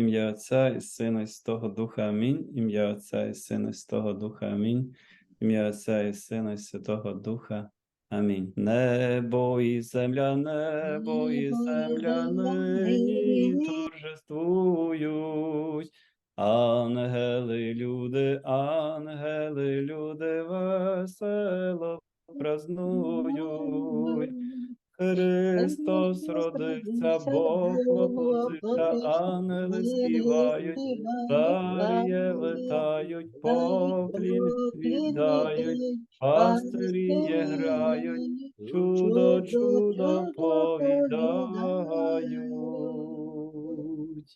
Ім'я Отця і Сина і Святого Духа. Амінь. Ім'я Отця і Сина і Святого Духа. Амінь. Ім'я Отця і Сина і Святого Духа. Амінь. Небо і земля, небо і земля нині торжествують. Ангели, люди, ангели, люди весело празнують. Христос родився, Бог воплотився, ангели співають, царі летають, поклін віддають, пастирі грають, чудо, чудо повідають.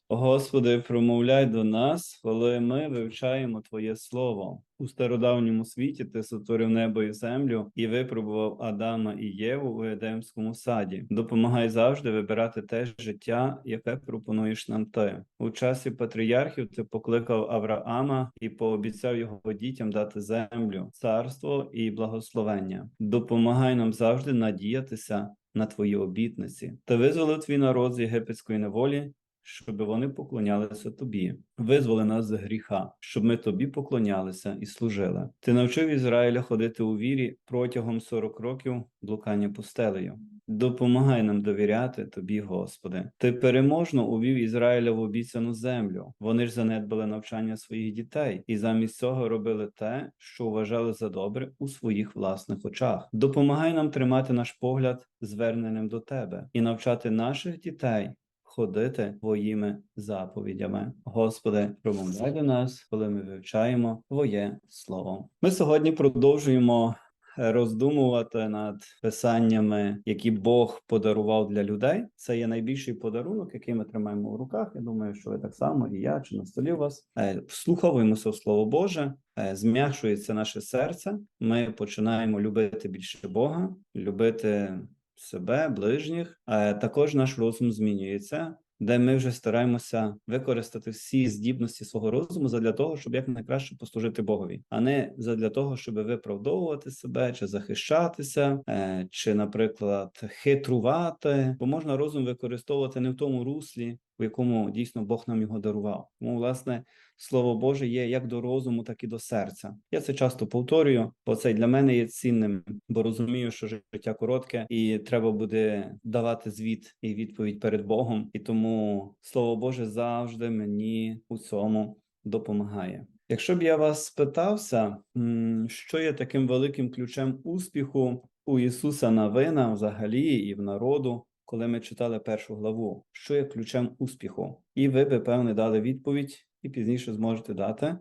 Господи, промовляй до нас, коли ми вивчаємо Твоє Слово. У стародавньому світі ти сотворив небо і землю і випробував Адама і Єву у Едемському саді. Допомагай завжди вибирати те життя, яке пропонуєш нам ти. У часі патріархів ти покликав Авраама і пообіцяв його дітям дати землю, царство і благословення. Допомагай нам завжди надіятися на твої обітниці. Ти визволив твій народ з єгипетської неволі щоб вони поклонялися тобі. Визволи нас з гріха, щоб ми тобі поклонялися і служили. Ти навчив Ізраїля ходити у вірі протягом 40 років блукання пустелею. Допомагай нам довіряти тобі, Господи. Ти переможно увів Ізраїля в обіцяну землю. Вони ж занедбали навчання своїх дітей і замість цього робили те, що вважали за добре у своїх власних очах. Допомагай нам тримати наш погляд зверненим до тебе і навчати наших дітей ходити твоїми заповідями. Господи, промовляй до нас, коли ми вивчаємо Твоє Слово. Ми сьогодні продовжуємо роздумувати над писаннями, які Бог подарував для людей. Це є найбільший подарунок, який ми тримаємо в руках. Я думаю, що ви так само, і я чи на столі у вас Е, вслуховуємося в Слово Боже. е, Зм'якшується наше серце. Ми починаємо любити більше Бога, любити себе, ближніх. Е, Також наш розум змінюється, де ми вже стараємося використати всі здібності свого розуму задля того, щоб якнайкраще послужити Богові, а не задля того, щоб виправдовувати себе чи захищатися, е, чи, наприклад, хитрувати, бо можна розум використовувати не в тому руслі, у якому дійсно Бог нам його дарував. Тому, власне, Слово Боже є як до розуму, так і до серця. Я це часто повторюю, бо це для мене є цінним, бо розумію, що життя коротке, і треба буде давати звіт і відповідь перед Богом. І тому Слово Боже завжди мені у цьому допомагає. Якщо б я вас спитався, що є таким великим ключем успіху у Ісуса Навина взагалі і в народу, коли ми читали першу главу, що є ключем успіху, і ви би певне дали відповідь, і пізніше зможете дати,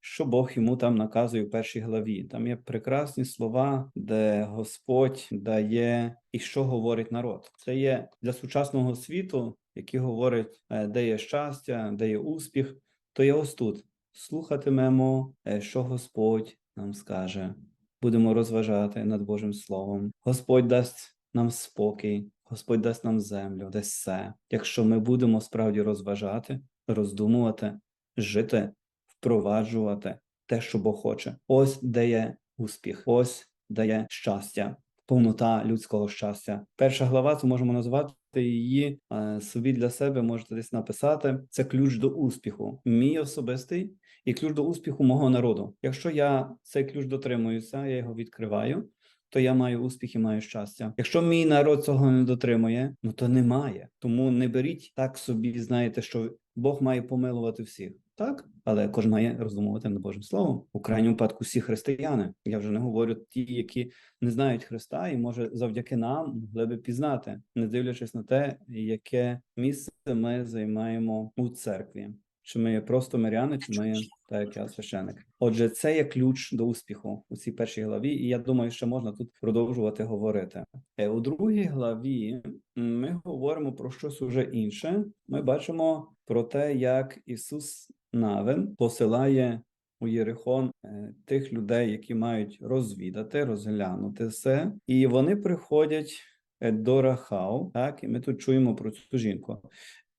що Бог йому там наказує в першій главі. Там є прекрасні слова, де Господь дає і що говорить народ. Це є для сучасного світу, який говорить, е, де є щастя, де є успіх, то є ось тут. Слухатимемо, е, що Господь нам скаже. Будемо розважати над Божим Словом. Господь дасть нам спокій, Господь дасть нам землю, дасть все. Якщо ми будемо справді розважати, роздумувати, жити, впроваджувати те, що Бог хоче. Ось де є успіх, ось де є щастя, повнота людського щастя. Перша глава, це можемо назвати її е, собі для себе. Можете десь написати. Це ключ до успіху. Мій особистий і ключ до успіху мого народу. Якщо я цей ключ дотримуюся, я його відкриваю. То я маю успіх і маю щастя. Якщо мій народ цього не дотримує, ну то немає. Тому не беріть так собі, знаєте, що Бог має помилувати всіх. Так, але кожен має роздумувати над Божим Словом. У крайньому випадку всі християни. Я вже не говорю ті, які не знають Христа, і може завдяки нам могли би пізнати, не дивлячись на те, яке місце ми займаємо у церкві. Чи ми є просто миряни, чи ми є так, як я священик. Отже, це є ключ до успіху у цій першій главі, і я думаю, що можна тут продовжувати говорити. Е, У другій главі ми говоримо про щось уже інше. Ми бачимо про те, як Ісус Навин посилає у Єрихон е, тих людей, які мають розвідати, розглянути все, і вони приходять е, до Рахау. Так, і ми тут чуємо про цю жінку.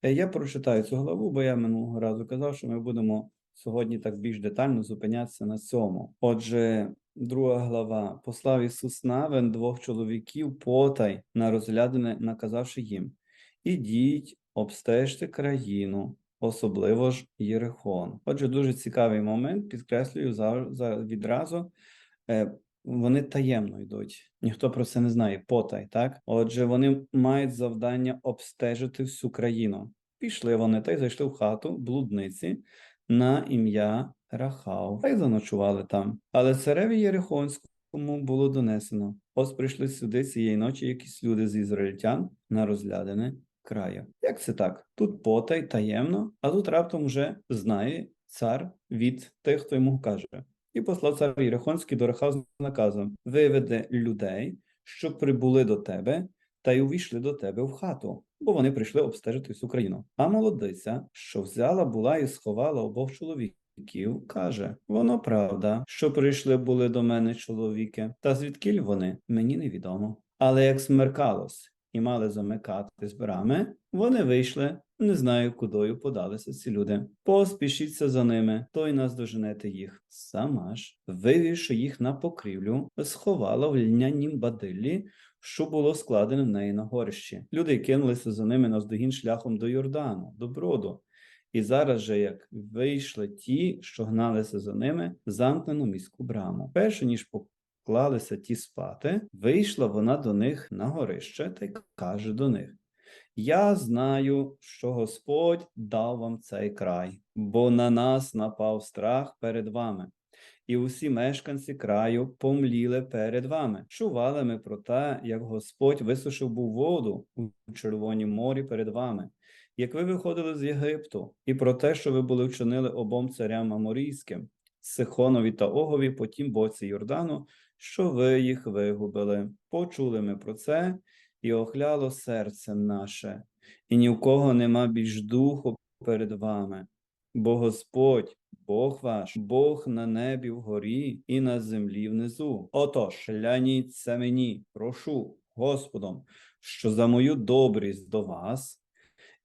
Е, Я прочитаю цю главу, бо я минулого разу казав, що ми будемо сьогодні так більш детально зупинятися на цьому. Отже, друга глава послав Ісус Навин двох чоловіків потай на розглядане, наказавши їм: Ідіть, обстежте країну, особливо ж Єрихон. Отже, дуже цікавий момент, підкреслюю за, відразу. Вони таємно йдуть, ніхто про це не знає, потай, так? Отже, вони мають завдання обстежити всю країну. Пішли вони та й зайшли в хату блудниці на ім'я Рахав, та й заночували там. Але цареві Єрихонському було донесено: ось прийшли сюди цієї ночі якісь люди з ізраїльтян на розглядане краю. Як це так? Тут потай таємно, а тут раптом вже знає цар від тих, хто йому каже. І послав цар Єрихонський до Рахав з наказом виведе людей, що прибули до тебе, та й увійшли до тебе в хату, бо вони прийшли обстежити всю країну. А молодиця, що взяла була і сховала обох чоловіків, каже: воно правда, що прийшли були до мене чоловіки, та звідкіль вони мені невідомо. Але як смеркалось і мали замикати з брами, вони вийшли. Не знаю, кудою подалися ці люди. Поспішіться за ними, то й наздоженете їх. Сама ж, вивівши їх на покрівлю, сховала в льнянім бадиллі, що було складено в неї на горищі. Люди кинулися за ними наздогін шляхом до Йордану, до броду. І зараз же, як вийшли ті, що гналися за ними, замкнено міську браму. Перше ніж поклалися ті спати, вийшла вона до них на горище та й каже до них. Я знаю, що Господь дав вам цей край, бо на нас напав страх перед вами, і усі мешканці краю помліли перед вами. Чували ми про те, як Господь висушив був воду у Червонім морі перед вами, як ви виходили з Єгипту, і про те, що ви були вчинили обом царям Аморійським, Сихонові та Огові по тім боці Йордану, що ви їх вигубили. Почули ми про це і охляло серце наше, і ні в кого нема більш духу перед вами. Бо Господь, Бог ваш, Бог на небі вгорі і на землі внизу. Отож, ляніться мені, прошу Господом, що за мою добрість до вас,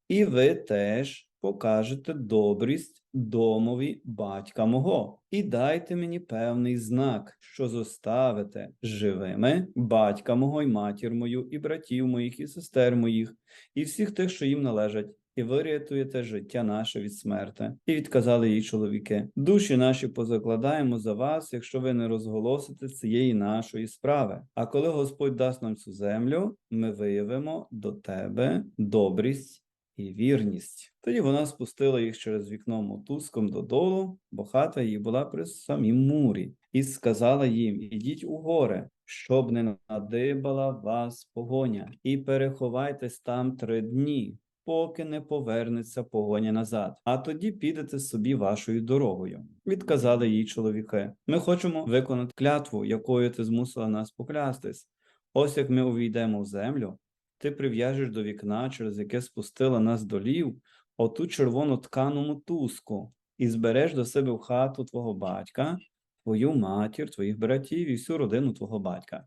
і ви теж покажете добрість домові батька мого, і дайте мені певний знак, що зоставите живими батька мого, і матір мою, і братів моїх, і сестер моїх, і всіх тих, що їм належать. І ви рятуєте життя наше від смерти. І відказали їй чоловіки: душі наші позакладаємо за вас, якщо ви не розголосите цієї нашої справи. А коли Господь дасть нам цю землю, ми виявимо до тебе добрість і вірність. Тоді вона спустила їх через вікно мотузком додолу, бо хата її була при самім мурі, і сказала їм: Ідіть у горе, щоб не надибала вас погоня, і переховайтесь там три дні. Поки не повернеться погоня назад, а тоді підете собі вашою дорогою. Відказали їй чоловіки. Ми хочемо виконати клятву, якою ти змусила нас поклястись. Ось як ми увійдемо в землю, ти прив'яжеш до вікна, через яке спустила нас долів, оту червону ткану мотузку, і збереш до себе в хату твого батька, твою матір, твоїх братів і всю родину твого батька.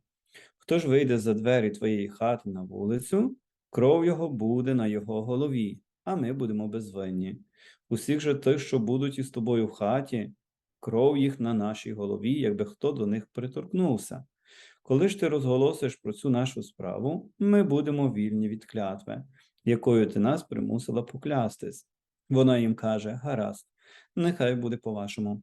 Хто ж вийде за двері твоєї хати на вулицю, кров його буде на його голові, а ми будемо безвинні. Усіх же тих, що будуть із тобою в хаті, кров їх на нашій голові, якби хто до них приторкнувся. Коли ж ти розголосиш про цю нашу справу, ми будемо вільні від клятви, якою ти нас примусила поклястись. Вона їм каже: Гаразд, нехай буде по-вашому.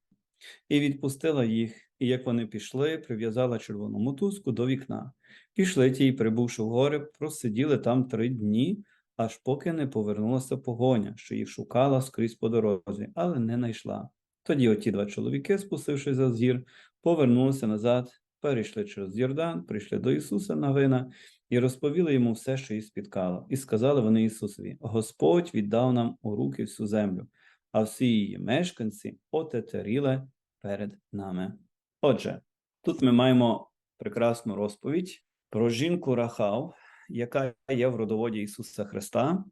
І відпустила їх, і як вони пішли, прив'язала червону мотузку до вікна. Пішли ті, прибувши в гори, просиділи там три дні, аж поки не повернулася погоня, що їх шукала скрізь по дорозі, але не знайшла. Тоді оті два чоловіки, спустившись за зір, повернулися назад, перейшли через Йордан, прийшли до Ісуса Навина і розповіли йому все, що їх спіткало. І сказали вони Ісусові: Господь віддав нам у руки всю землю, а всі її мешканці отетеріли перед нами. Отже, тут ми маємо прекрасну розповідь про жінку Рахав, яка є в родоводі Ісуса Христа,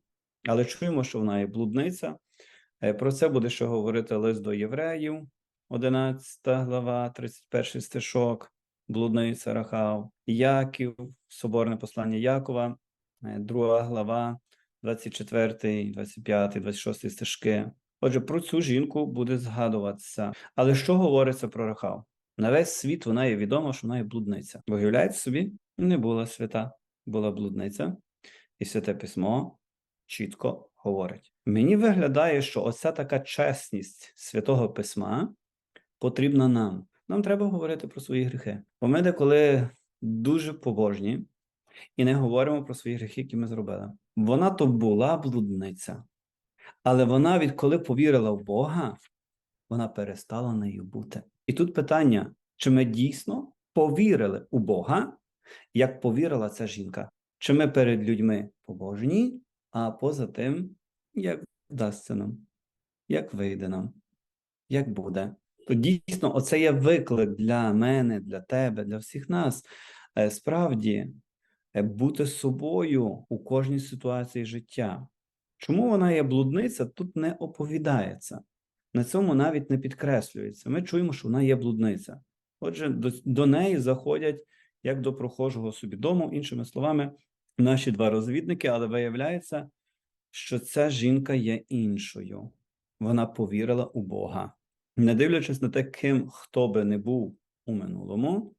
але чуємо, що вона є блудниця. Е, Про це буде ще говорити лист до євреїв, 11 глава, 31 стишок, блудниця Рахав, Яків, соборне послання Якова, е, 2 глава, 24, 25, 26 стишки. Отже, про цю жінку буде згадуватися. Але що говориться про Рахав? На весь світ вона є відома, що вона є блудниця. Бо уявляєте собі, не була свята, була блудниця, і святе письмо чітко говорить: Мені виглядає, що оця така чесність святого письма потрібна нам. Нам треба говорити про свої гріхи. Бо ми деколи дуже побожні і не говоримо про свої гріхи, які ми зробили. Вона то була блудниця, але вона, відколи повірила в Бога, вона перестала нею бути. І тут питання: чи ми дійсно повірили у Бога, як повірила ця жінка? Чи ми перед людьми побожні, а поза тим, як вдасться нам, як вийде нам, як буде? То дійсно, оце є виклик для мене, для тебе, для всіх нас. Е, Справді, е, бути собою у кожній ситуації життя. Чому вона є блудниця, тут не оповідається. На цьому навіть не підкреслюється. Ми чуємо, що вона є блудниця. Отже, до, до неї заходять як до прохожого собі дому, іншими словами, наші два розвідники, але виявляється, що ця жінка є іншою. Вона повірила у Бога. Не дивлячись на те, ким хто би не був у минулому,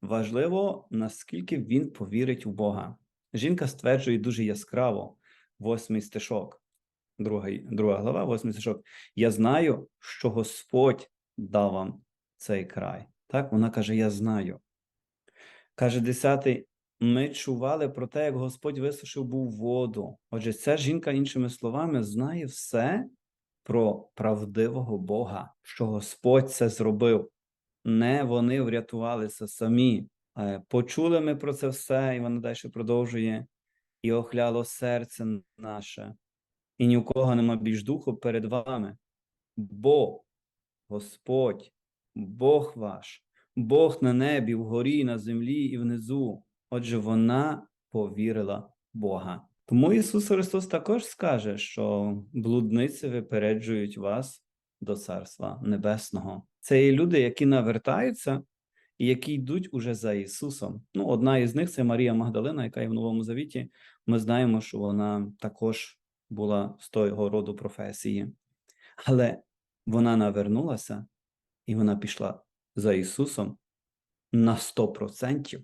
важливо, наскільки він повірить у Бога. Жінка стверджує дуже яскраво, восьмий стишок, друга, друга глава, восьмий стишок. Я знаю, що Господь дав вам цей край. Так, вона каже: Я знаю. Каже десятий, ми чували про те, як Господь висушив був воду. Отже, ця жінка, іншими словами, знає все про правдивого Бога, що Господь це зробив. Не вони врятувалися самі. Почули ми про це все, і вона далі продовжує, і охляло серце наше, і ні у кого нема більш духу перед вами. Бо Господь, Бог ваш, Бог на небі, вгорі, на землі і внизу. Отже, вона повірила Бога. Тому Ісус Христос також скаже, що блудниці випереджують вас до Царства Небесного. Це є люди, які навертаються і які йдуть уже за Ісусом. Ну, одна із них це Марія Магдалина, яка є в Новому Завіті. Ми знаємо, що вона також була з того роду професії. Але вона навернулася і вона пішла за Ісусом на 100%.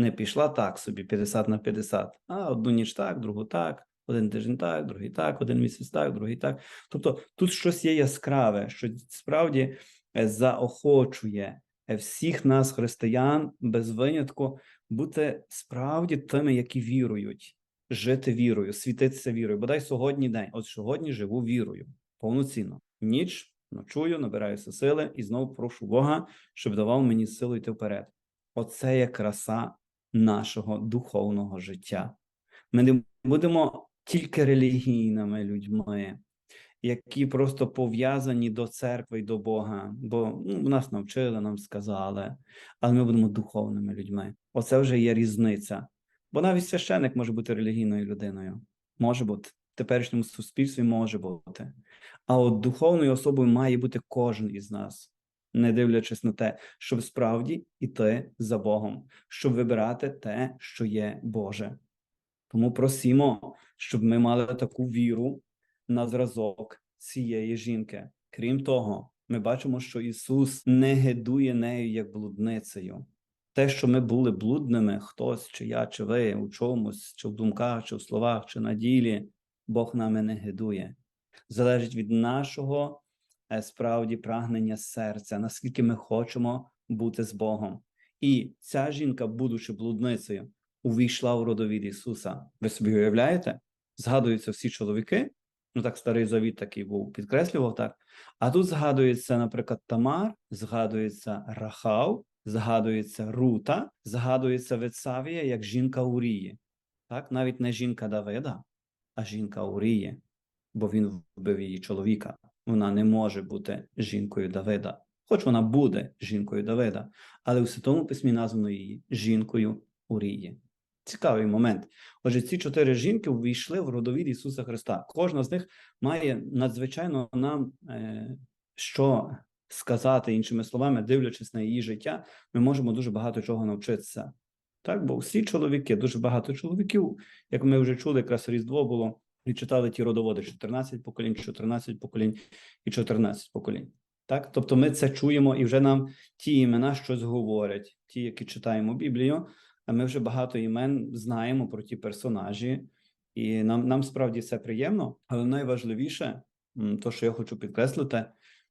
Не пішла так собі 50 на 50, а одну ніч так, другу так, один тиждень так, другий так, один місяць так, другий так. Тобто тут щось є яскраве, що справді е, заохочує е, всіх нас, християн, без винятку, бути справді тими, які вірують, жити вірою, світитися вірою. Бодай сьогодні день. От сьогодні живу вірою повноцінно. Ніч ночую, набираюся сили і знову прошу Бога, щоб давав мені силу йти вперед. Оце є краса нашого духовного життя. Ми не будемо тільки релігійними людьми, які просто пов'язані до церкви і до Бога, бо ну, нас навчили, нам сказали, але ми будемо духовними людьми. Оце вже є різниця. Бо навіть священик може бути релігійною людиною. Може бути. В теперішньому суспільстві може бути. А от духовною особою має бути кожен із нас не дивлячись на те, щоб справді йти за Богом, щоб вибирати те, що є Боже. Тому просімо, щоб ми мали таку віру на зразок цієї жінки. Крім того, ми бачимо, що Ісус не гидує нею як блудницею. Те, що ми були блудними, хтось, чи я, чи ви, у чомусь, чи в думках, чи в словах, чи на ділі, Бог нами не гидує. Залежить від нашого справді прагнення серця, наскільки ми хочемо бути з Богом. І ця жінка, будучи блудницею, увійшла у родовід Ісуса. Ви собі уявляєте? Згадуються всі чоловіки. Ну так старий завіт такий був, підкреслював так. А тут згадується, наприклад, Тамар, згадується Рахав, згадується Рута, згадується Вецавія як жінка Урії. Так, навіть не жінка Давида, а жінка Урії, бо він вбив її чоловіка. Вона не може бути жінкою Давида, хоч вона буде жінкою Давида, але у Святому письмі названо її жінкою Урії. Цікавий момент. Отже, ці чотири жінки увійшли в родовід Ісуса Христа. Кожна з них має надзвичайно нам е, що сказати, іншими словами, дивлячись на її життя, ми можемо дуже багато чого навчитися. Так, бо всі чоловіки, дуже багато чоловіків, як ми вже чули, якраз Різдво було, і читали ті родоводи: 14 поколінь, 14 поколінь і 14 поколінь. Так, тобто ми це чуємо, і вже нам ті імена щось говорять, ті, які читаємо Біблію. А ми вже багато імен знаємо про ті персонажі, і нам, нам справді це приємно, але найважливіше, то, що я хочу підкреслити,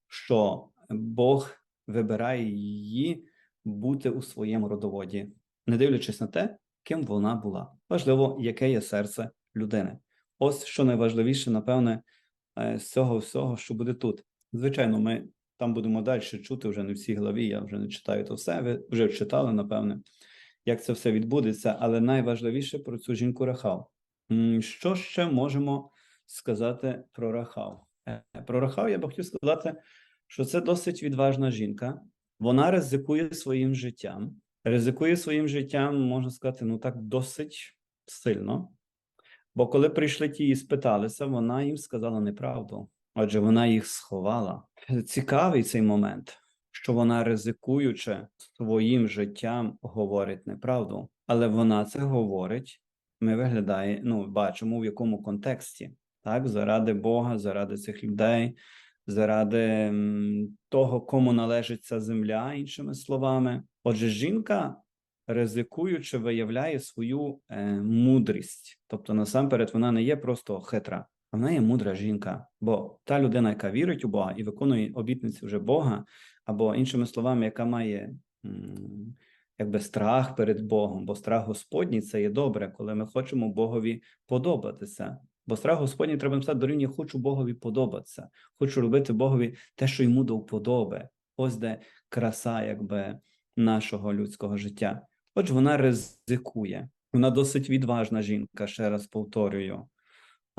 що Бог вибирає її бути у своєму родоводі, не дивлячись на те, ким вона була. Важливо, яке є серце людини. Ось що найважливіше, напевне, е, з цього всього, що буде тут. Звичайно, ми там будемо далі чути вже не в цій главі. Я вже не читаю то все. Ви вже читали, напевне, як це все відбудеться. Але найважливіше про цю жінку Рахав. Що ще можемо сказати про Рахав? Е, Про Рахав я би хотів сказати, що це досить відважна жінка. Вона ризикує своїм життям. Ризикує своїм життям, можна сказати, ну так досить сильно. Бо коли прийшли ті і спиталися, вона їм сказала неправду. Отже, вона їх сховала. Цікавий цей момент, що вона, ризикуючи своїм життям, говорить неправду, але вона це говорить. Ми виглядає, ну бачимо в якому контексті, так заради Бога, заради цих людей, заради того, кому належить ця земля, іншими словами. Отже, жінка ризикуючи, виявляє свою е, мудрість. Тобто, насамперед, вона не є просто хитра, а вона є мудра жінка. Бо та людина, яка вірить у Бога і виконує обітниці вже Бога, або іншими словами, яка має якби страх перед Богом, бо страх Господній це є добре, коли ми хочемо Богові подобатися. Бо страх Господній треба написати дорівнює хочу Богові подобатися, хочу робити Богові те, що йому до вподоби. Ось де краса, якби нашого людського життя. Отже, вона ризикує. Вона досить відважна жінка, ще раз повторюю.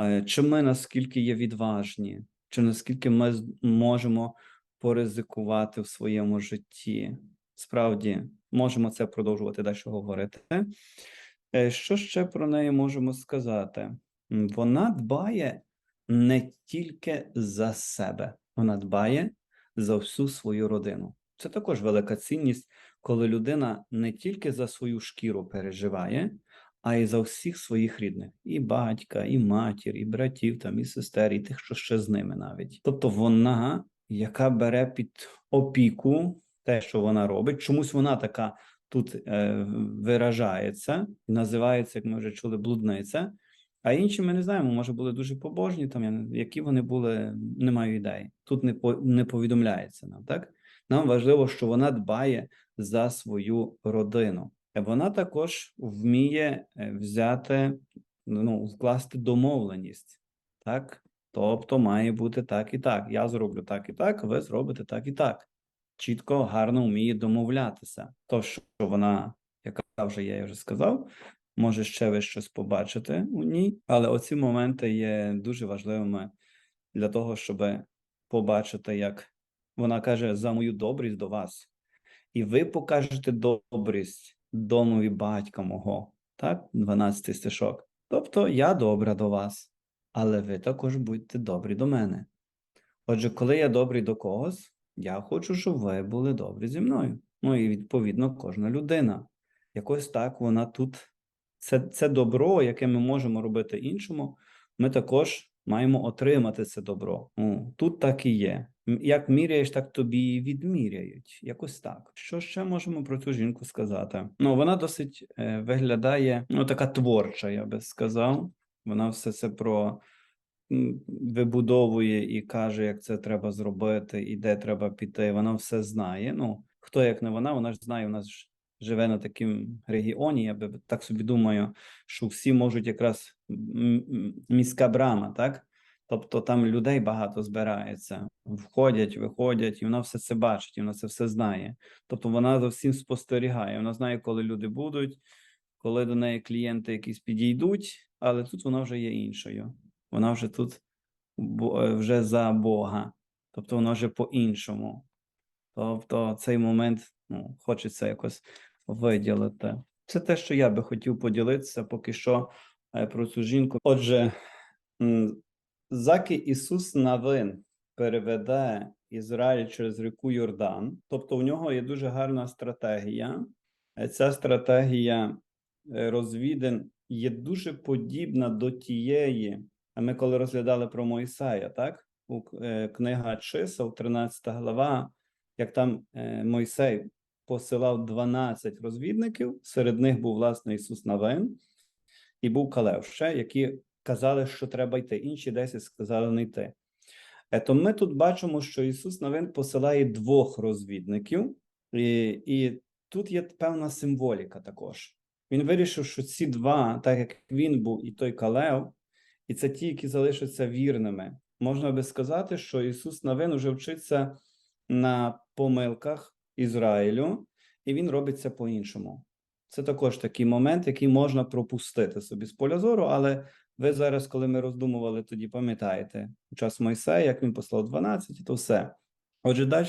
Е, Чи ми наскільки є відважні, чи наскільки ми можемо поризикувати в своєму житті? Справді, можемо це продовжувати далі говорити. Е, Що ще про неї можемо сказати? Вона дбає не тільки за себе, вона дбає за всю свою родину. Це також велика цінність, коли людина не тільки за свою шкіру переживає, а й за всіх своїх рідних: і батька, і матір, і братів, там, і сестер, і тих, що ще з ними навіть. Тобто вона, яка бере під опіку те, що вона робить, чомусь вона така тут е, виражається, називається, як ми вже чули, блудниця. А інші ми не знаємо, може були дуже побожні, там які вони були, не маю ідей. Тут не по не повідомляється нам, так? Нам важливо, що вона дбає за свою родину. Е, Вона також вміє е, взяти, ну, вкласти домовленість, так? Тобто має бути так і так. Я зроблю так і так, ви зробите так і так. Чітко, гарно вміє домовлятися. То, що вона, яка вже я вже сказав, може ще ви щось побачити у ній, але оці моменти є дуже важливими для того, щоб побачити, як вона каже за мою добрість до вас, і ви покажете добрість домові батька мого. Так, 12 стишок. Тобто я добра до вас, але ви також будьте добрі до мене. Отже, коли я добрий до когось, я хочу, щоб ви були добрі зі мною. Ну і відповідно кожна людина. Якось так вона тут. Це, це добро, яке ми можемо робити іншому, ми також маємо отримати це добро. Ну, тут так і є. Як міряєш, так тобі відміряють. Якось так. Що ще можемо про цю жінку сказати? Ну, вона досить е, виглядає, ну, така творча, я би сказав. Вона все це про вибудовує і каже, як це треба зробити, і де треба піти. Вона все знає. Ну, хто як не вона, вона ж знає, вона ж живе на такому регіоні. Я би так собі думаю, що всі можуть якраз міська брама, так? Тобто там людей багато збирається, входять, виходять, і вона все це бачить, і вона це все знає. Тобто вона за всім спостерігає. Вона знає, коли люди будуть, коли до неї клієнти якісь підійдуть, але тут вона вже є іншою. Вона вже тут е, вже за Бога, тобто вона вже по-іншому. Тобто цей момент ну, хочеться якось виділити. Це те, що я би хотів поділитися поки що е, про цю жінку. Отже, заки Ісус Навин переведе Ізраїль через ріку Йордан, тобто в нього є дуже гарна стратегія. Е, Ця стратегія е, розвідин є дуже подібна до тієї. А ми коли розглядали про Мойсея, так? У е, книга чисел, 13 глава, як там Мойсей посилав 12 розвідників, серед них був власне Ісус Навин і був Калев ще, які казали, що треба йти, інші 10 сказали не йти. Е, То ми тут бачимо, що Ісус Навин посилає двох розвідників, і, і тут є певна символіка також. Він вирішив, що ці два, так як він був і той Калев, і це ті, які залишаться вірними. Можна би сказати, що Ісус Навин уже вчиться на помилках Ізраїлю, і він робить це по-іншому. Це також такий момент, який можна пропустити собі з поля зору, але ви зараз, коли ми роздумували, тоді пам'ятаєте час Мойсея, як він послав 12, то все. Отже, далі,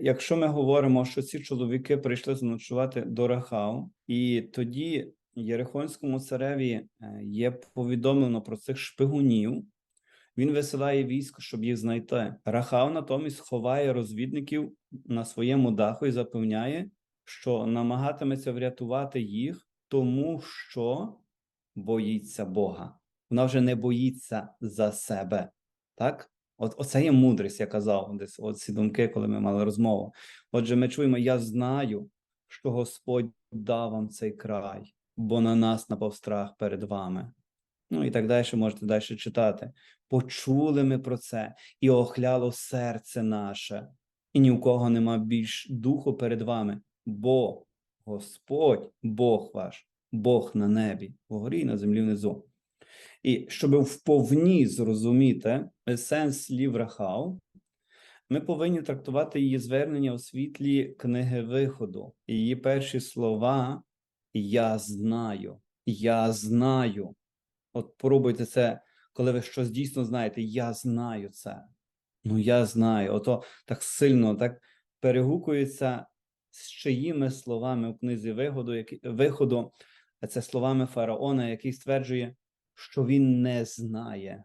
якщо ми говоримо, що ці чоловіки прийшли заночувати до Рахав, і тоді Єрихонському цареві е, є повідомлено про цих шпигунів, він висилає військо, щоб їх знайти. Рахав натомість ховає розвідників на своєму даху і запевняє, що намагатиметься врятувати їх, тому що боїться Бога. Вона вже не боїться за себе. Так? От оце є мудрість, я казав десь от ці думки, коли ми мали розмову. Отже, ми чуємо: я знаю, що Господь дав вам цей край, бо на нас напав страх перед вами. Ну і так далі можете далі читати. Почули ми про це, і охляло серце наше, і ні у кого нема більш духу перед вами, бо Господь, Бог ваш, Бог на небі, вгорі і на землі внизу. І щоб вповні зрозуміти сенс слів Рахав, ми повинні трактувати її звернення у світлі книги виходу. Її перші слова Я знаю, я знаю. От пробуйте це, коли ви щось дійсно знаєте, я знаю це. Ну, я знаю. Ото так сильно так перегукується з чиїми словами у книзі виходу, які, виходу, це словами фараона, який стверджує, що він не знає.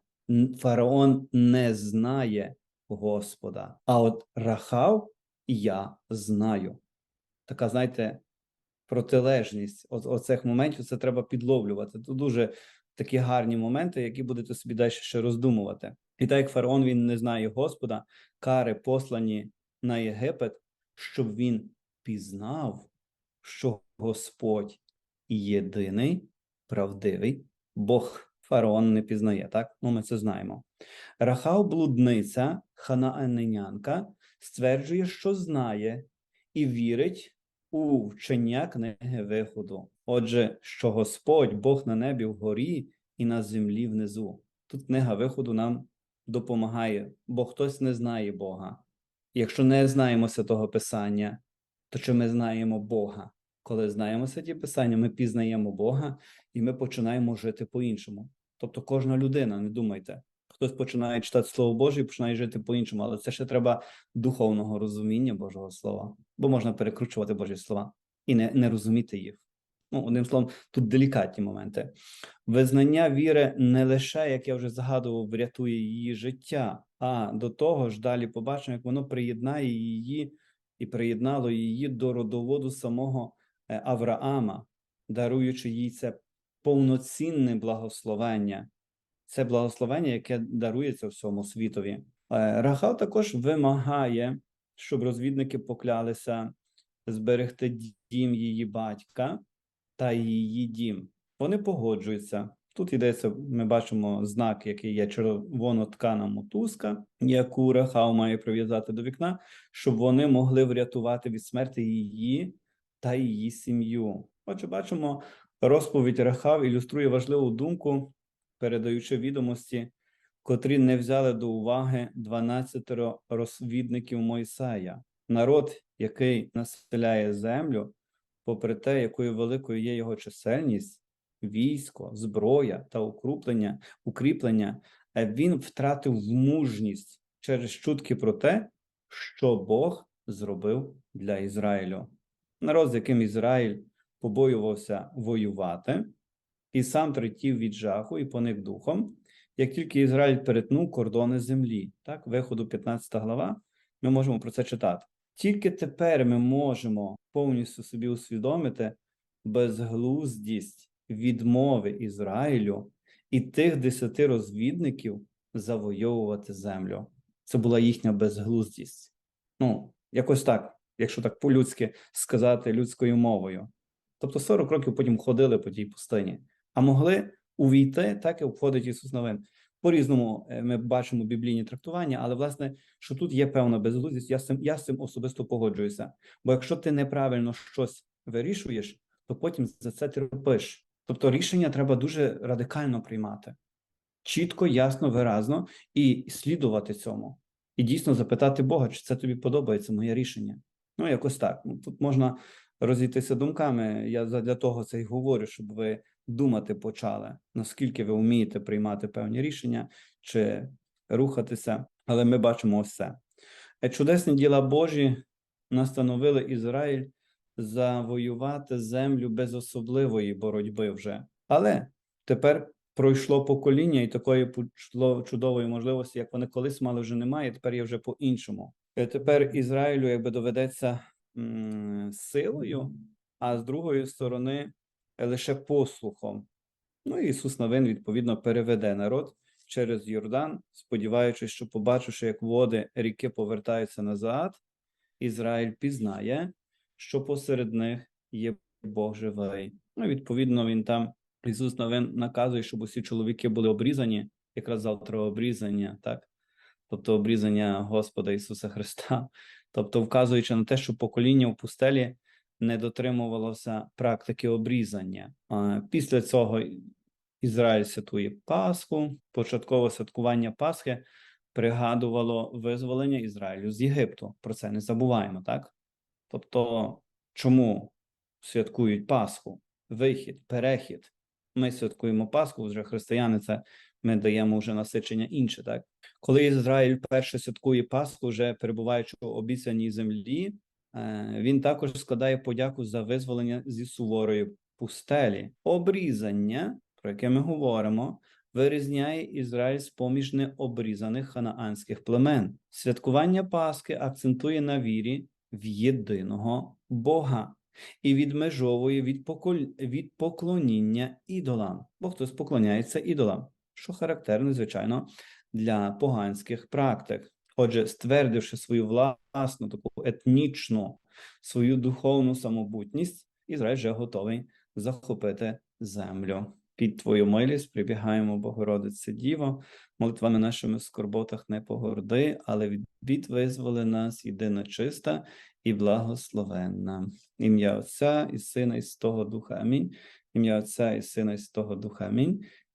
Фараон не знає Господа. А от Рахав я знаю. Така, знаєте, протилежність оцих моментів це треба підловлювати. Це дуже такі гарні моменти, які будете собі далі ще роздумувати. І так як фараон він не знає Господа, кари послані на Єгипет, щоб він пізнав, що Господь єдиний, правдивий Бог фараон не пізнає, так? Ну, ми це знаємо. Рахав блудниця, ханаанинянка, стверджує, що знає і вірить у вчення книги виходу. Отже, що Господь, Бог на небі вгорі і на землі внизу. Тут книга виходу нам допомагає, бо хтось не знає Бога. Якщо не знаємо святого Писання, то чи ми знаємо Бога? Коли знаємо святі Писання, ми пізнаємо Бога і ми починаємо жити по-іншому. Тобто кожна людина, не думайте, хтось починає читати Слово Боже і починає жити по-іншому, але це ще треба духовного розуміння Божого Слова, бо можна перекручувати Божі слова і не, не розуміти їх. Ну, одним словом, тут делікатні моменти. Визнання віри не лише, як я вже згадував, врятує її життя, а до того ж далі побачимо, як воно приєднає її і приєднало її до родоводу самого Авраама, даруючи їй це повноцінне благословення. Це благословення, яке дарується всьому світові. Е, Рахав також вимагає, щоб розвідники поклялися зберегти дім її батька та її дім. Вони погоджуються. Тут йдеться, ми бачимо знак, який є червоно-ткана мотузка, яку Рахав має прив'язати до вікна, щоб вони могли врятувати від смерті її та її сім'ю. Отже, бачимо, розповідь Рахав ілюструє важливу думку, передаючи відомості, котрі не взяли до уваги 12 розвідників Мойсея. Народ, який населяє землю, попри те, якою великою є його чисельність, військо, зброя та укріплення, укріплення, він втратив мужність через чутки про те, що Бог зробив для Ізраїлю. Народ, з яким Ізраїль побоювався воювати, і сам третів від жаху і поник духом, як тільки Ізраїль перетнув кордони землі, так, виходу 15 глава, ми можемо про це читати. Тільки тепер ми можемо повністю собі усвідомити безглуздість відмови Ізраїлю і тих десяти розвідників завойовувати землю. Це була їхня безглуздість. Ну, якось так, якщо так по-людськи сказати людською мовою. Тобто 40 років потім ходили по тій пустині, а могли увійти, так і входить Ісус Новин. По-різному е, ми бачимо біблійні трактування, але власне, що тут є певна безглуздість, я з цим, я з цим особисто погоджуюся. Бо якщо ти неправильно щось вирішуєш, то потім за це терпиш. Тобто рішення треба дуже радикально приймати, чітко, ясно, виразно і слідувати цьому. І дійсно запитати Бога, чи це тобі подобається моє рішення. Ну, якось так. Ну, тут можна розійтися думками. Я для того це й говорю, щоб ви думати почали, наскільки ви вмієте приймати певні рішення чи рухатися. Але ми бачимо це. Е, Чудесні діла Божі настановили Ізраїль завоювати землю без особливої боротьби вже. Але тепер пройшло покоління, і такої чудової можливості, як вони колись мали, вже немає. Тепер є вже по-іншому. Е, Тепер Ізраїлю якби доведеться силою, а з другої сторони е, лише послухом. Ну і Ісус Навин, відповідно, переведе народ через Йордан, сподіваючись, що побачивши, як води ріки повертаються назад, Ізраїль пізнає, що посеред них є Бог живий. Ну, відповідно, він там, Ісус Навин наказує, щоб усі чоловіки були обрізані, якраз завтра обрізання, так? Тобто обрізання Господа Ісуса Христа, тобто вказуючи на те, що покоління в пустелі не дотримувалося практики обрізання. Після цього Ізраїль святує Пасху. Початкове святкування Пасхи пригадувало визволення Ізраїлю з Єгипту. Про це не забуваємо, так? Тобто, чому святкують Пасху? Вихід, перехід. Ми святкуємо Пасху, вже християни, це ми даємо вже насичення інше, так? Коли Ізраїль перше святкує Пасху, вже перебуваючи у обіцяній землі, е, він також складає подяку за визволення зі суворої пустелі. Обрізання, про яке ми говоримо, вирізняє Ізраїль з поміж необрізаних ханаанських племен. Святкування Пасхи акцентує на вірі в єдиного Бога і відмежовує від, поколь... від поклоніння ідолам, бо хтось поклоняється ідолам, що характерно, звичайно, для поганських практик. Отже, ствердивши свою власну таку етнічну, свою духовну самобутність, Ізраїль вже готовий захопити землю. Під твою милість прибігаємо, Богородице Діво, молитвами нашими скорботах не погорди, але від бід визволи нас єдина чиста і благословенна. Ім'я Отця і Сина, і Святого Духа. Амінь. Ім'я Отця і Сина, і Святого Духа. Амінь.